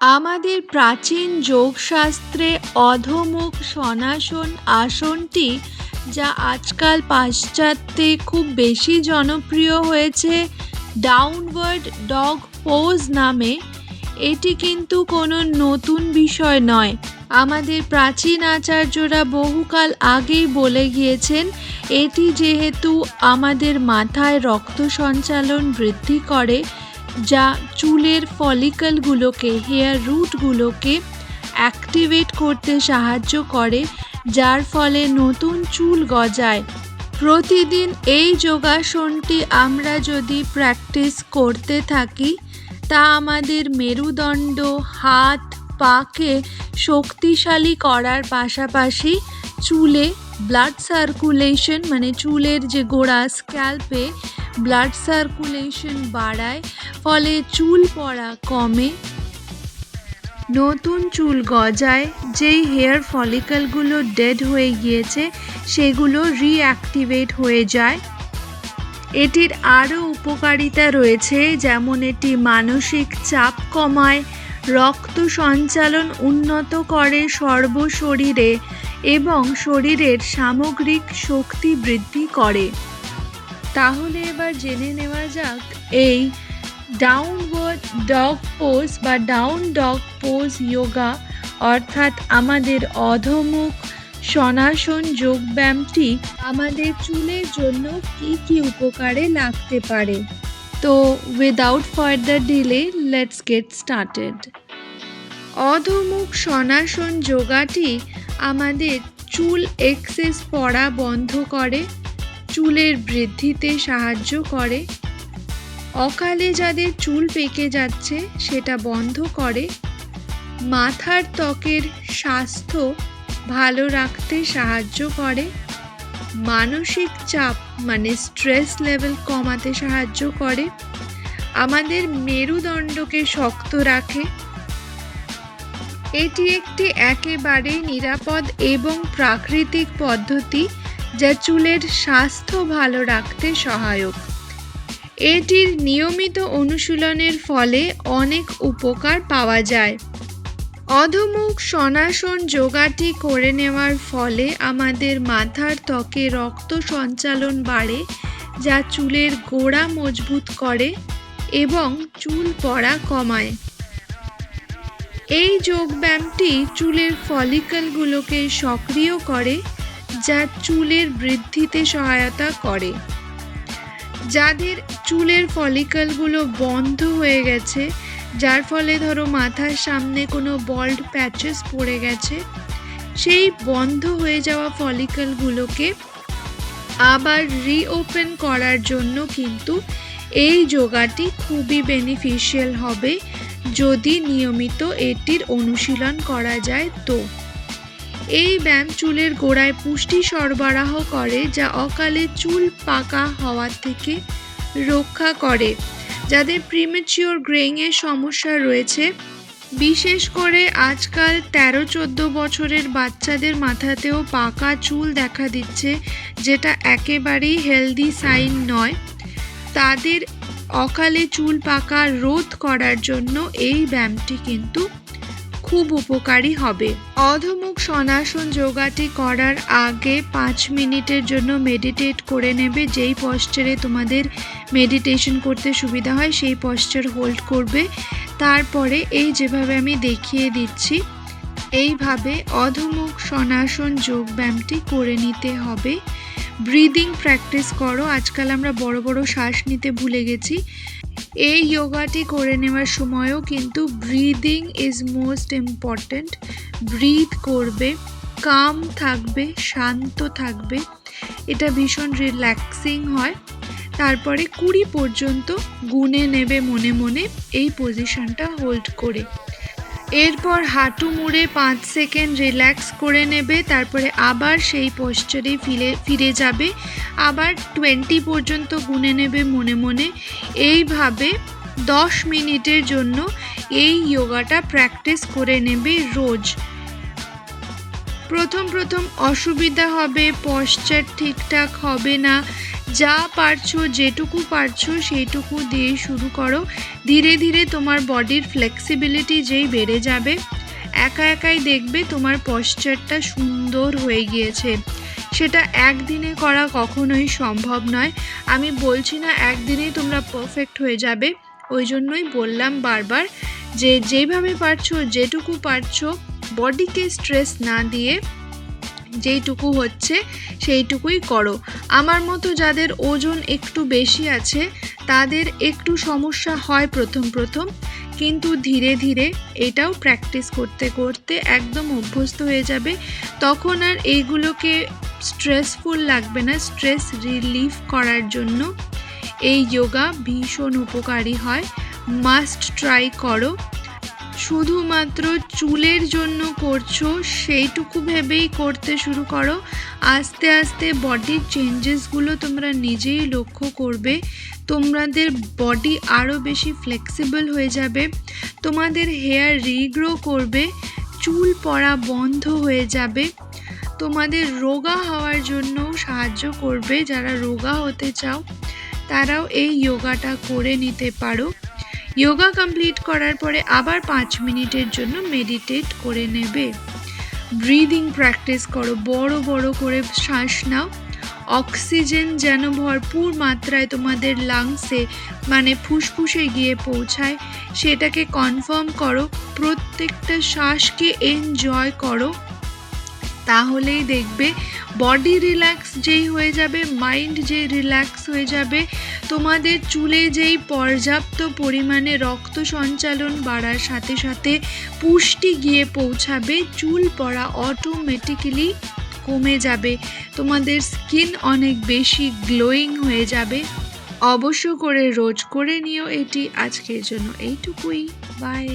আমাদের প্রাচীন যোগশাস্ত্রে অধোমুখ সনাসন আসনটি, যা আজকাল পাশ্চাত্যে খুব বেশি জনপ্রিয় হয়েছে ডাউনওয়ার্ড ডগ পোজ নামে। এটি কিন্তু কোনো নতুন বিষয় নয়। আমাদের প্রাচীন আচার্যরা বহুকাল আগেই বলে গিয়েছেন, এটি যেহেতু আমাদের মাথায় রক্ত সঞ্চালন বৃদ্ধি করে যা চুলের ফলিকলগুলোকে হেয়ার রুটগুলোকে অ্যাক্টিভেট করতে সাহায্য করে, যার ফলে নতুন চুল গজায়। প্রতিদিন এই যোগাসনটি আমরা যদি প্র্যাকটিস করতে থাকি, তা আমাদের মেরুদণ্ড, হাত, পাকে শক্তিশালী করার পাশাপাশি চুলে ব্লাড সার্কুলেশন মানে চুলের যে গোড়া স্ক্যাল্পে ব্লাড সার্কুলেশন বাড়ায়, ফলে চুল পড়া কমে। নতুন চুল গজায়, যেই হেয়ার ফলিকলগুলো ডেড হয়ে গিয়েছে, সেগুলো রিঅ্যাক্টিভেট হয়ে যায়। এটির আরও উপকারিতা রয়েছে, যেমন এটি মানসিক চাপ কমায়, রক্ত সঞ্চালন উন্নত করে সর্বশরীরে এবং শরীরের সামগ্রিক শক্তি বৃদ্ধি করে। তাহলে এবার জেনে নেওয়া যাক, এই ডাউনওয়ার্ড ডগ পোজ বা ডাউন ডগ পোজ যোগা অর্থাৎ আমাদের অধমুখ সনাসন যোগব্যায়ামটি আমাদের চুলের জন্য কি কি উপকারে লাগতে পারে। তো without further delay let's get started অধমুখ সনাসন যোগাটি আমাদের চুল এক্সেস পড়া বন্ধ করে চুলের বৃদ্ধিতে সাহায্য করে। অকালে যাদের চুল পেকে যাচ্ছে, সেটা বন্ধ করে। মাথার ত্বকের স্বাস্থ্য ভালো রাখতে সাহায্য করে। মানসিক চাপ মানে স্ট্রেস লেভেল কমাতে সাহায্য করে। আমাদের মেরুদণ্ডকে শক্ত রাখে। এটি একটি একেবারে নিরাপদ এবং প্রাকৃতিক পদ্ধতি। যা চুলের স্বাস্থ্য ভালো রাখতে সহায়ক। এটির নিয়মিত অনুশীলনের ফলে অনেক উপকার পাওয়া যায়। অধমুখ সনাসন যোগাটি করে নেওয়ার ফলে আমাদের মাথার ত্বকে রক্ত সঞ্চালন বাড়ে, যা চুলের গোড়া মজবুত করে এবং চুল পড়া কমায়। এই যোগব্যায়ামটি চুলের ফলিকলগুলোকে সক্রিয় করে যা চুলের বৃদ্ধিতে সহায়তা করে। যাদের চুলের ফলিকলগুলো বন্ধ হয়ে গেছে, যার ফলে ধরো মাথার সামনে কোনো বল্ড প্যাচেস পড়ে গেছে, সেই বন্ধ হয়ে যাওয়া ফলিকলগুলোকে আবার রিওপেন করার জন্য কিন্তু এই যোগাটি খুবই বেনিফিশিয়াল হবে, যদি নিয়মিত এটির অনুশীলন করা যায় তো। এই ব্যায়াম চুলের গোড়ায় পুষ্টি সরবরাহ করে, যা অকালে চুল পাকা হওয়ার থেকে রক্ষা করে। যাদের প্রিমেচিওর গ্রেইংয়ের সমস্যা রয়েছে, বিশেষ করে আজকাল তেরো চোদ্দ বছরের বাচ্চাদের মাথাতেও পাকা চুল দেখা দিচ্ছে, যেটা একেবারেই হেলদি সাইন নয়। তাদের অকালে চুল পাকা রোধ করার জন্য এই ব্যায়ামটি কিন্তু খুব উপকারী হবে। অধমুখ সনাসন যোগাটি করার আগে পাঁচ মিনিটের জন্য মেডিটেট করে নেবে। যেই পশ্চারে তোমাদের মেডিটেশন করতে সুবিধা হয়, সেই পশ্চার হোল্ড করবে। তারপরে এই যেভাবে আমি দেখিয়ে দিচ্ছি, এইভাবে অধমুখ সনাসন যোগ ব্যায়ামটি করে নিতে হবে। ব্রিদিং প্র্যাকটিস করো। আজকাল আমরা বড় বড় শ্বাস নিতে ভুলে গেছি। এই যোগাটি করে নেওয়ার সময়ও কিন্তু breathing is most important breath করবে কাম থাকবে, শান্ত থাকবে। এটা ভীষণ রিল্যাক্সিং হয়। তারপরে কুড়ি পর্যন্ত গুনে নেবে মনে মনে। এই পজিশনটা হোল্ড করে। এরপর হাঁটু মুড়ে পাঁচ সেকেন্ড রিল্যাক্স করে নেবে, তারপরে আবার সেই পশ্চারে ফিরে ফিরে যাবে। আবার টোয়েন্টি পর্যন্ত গুনে নেবে মনে মনে। এইভাবে দশ মিনিটের জন্য এই যোগাটা প্র্যাকটিস করে নেবে রোজ। প্রথম প্রথম অসুবিধা হবে পশ্চার ঠিকঠাক হবে না। যা পারছ, যেটুকু পারছ, সেইটুকু দিয়ে শুরু করো। ধীরে ধীরে তোমার বডির ফ্লেক্সিবিলিটি যেই বেড়ে যাবে, একা একাই দেখবে তোমার পশ্চারটা সুন্দর হয়ে গিয়েছে। সেটা একদিনে করা কখনোই সম্ভব নয়। আমি বলছি না একদিনেই তোমরা পারফেক্ট হয়ে যাবে। ওই জন্যই বললাম বারবার যে, যেভাবে পারছ, যেটুকু পারছ বডিকে স্ট্রেস না দিয়ে যেইটুকু হচ্ছে সেইটুকুই করো। আমার মতো যাদের ওজন একটু বেশি আছে, তাদের একটু সমস্যা হয় প্রথম প্রথম, কিন্তু ধীরে ধীরে এটাও প্র্যাকটিস করতে করতে একদম অভ্যস্ত হয়ে যাবে। তখন আর এইগুলোকে স্ট্রেসফুল লাগবে না, স্ট্রেস রিলিফ করার জন্য। এই যোগা ভীষণ উপকারী হয়। মাস্ট ট্রাই করো। শুধুমাত্র চুলের জন্য করছ, সেইটুকু ভেবেই করতে শুরু করো। আস্তে আস্তে বডির চেঞ্জেসগুলো তোমরা নিজেই লক্ষ্য করবে। তোমাদের বডি আরও বেশি ফ্লেক্সিবল হয়ে যাবে। তোমাদের হেয়ার রিগ্রো করবে। চুল পড়া বন্ধ হয়ে যাবে। তোমাদের রোগা হওয়ার জন্য সাহায্য করবে। যারা রোগা হতে চাও, তারাও এই যোগাটা করে নিতে পারো। যোগা কমপ্লিট করার পরে আবার পাঁচ মিনিটের জন্য মেডিটেট করে নেবে। ব্রিদিং প্র্যাকটিস করো, বড় বড় করে শ্বাস নাও। অক্সিজেন যেন ভরপুর মাত্রায় তোমাদের লাংসে মানে ফুসফুসে গিয়ে পৌঁছায়, সেটাকে কনফার্ম করো, প্রত্যেকটা শ্বাসকে এনজয় করো। তাহলেই দেখবে বডি রিল্যাক্স যেই হয়ে যাবে মাইন্ড যেই রিল্যাক্স হয়ে যাবে তোমাদের চুলে যেই পর্যাপ্ত পরিমাণে রক্ত সঞ্চালন বাড়ার সাথে সাথে পুষ্টি গিয়ে পৌঁছাবে, চুল পড়া অটোমেটিক্যালি কমে যাবে। তোমাদের স্কিন অনেক বেশি গ্লোয়িং হয়ে যাবে। অবশ্য করে রোজ করে নিও এটি। আজকের জন্য এইটুকুই। বাই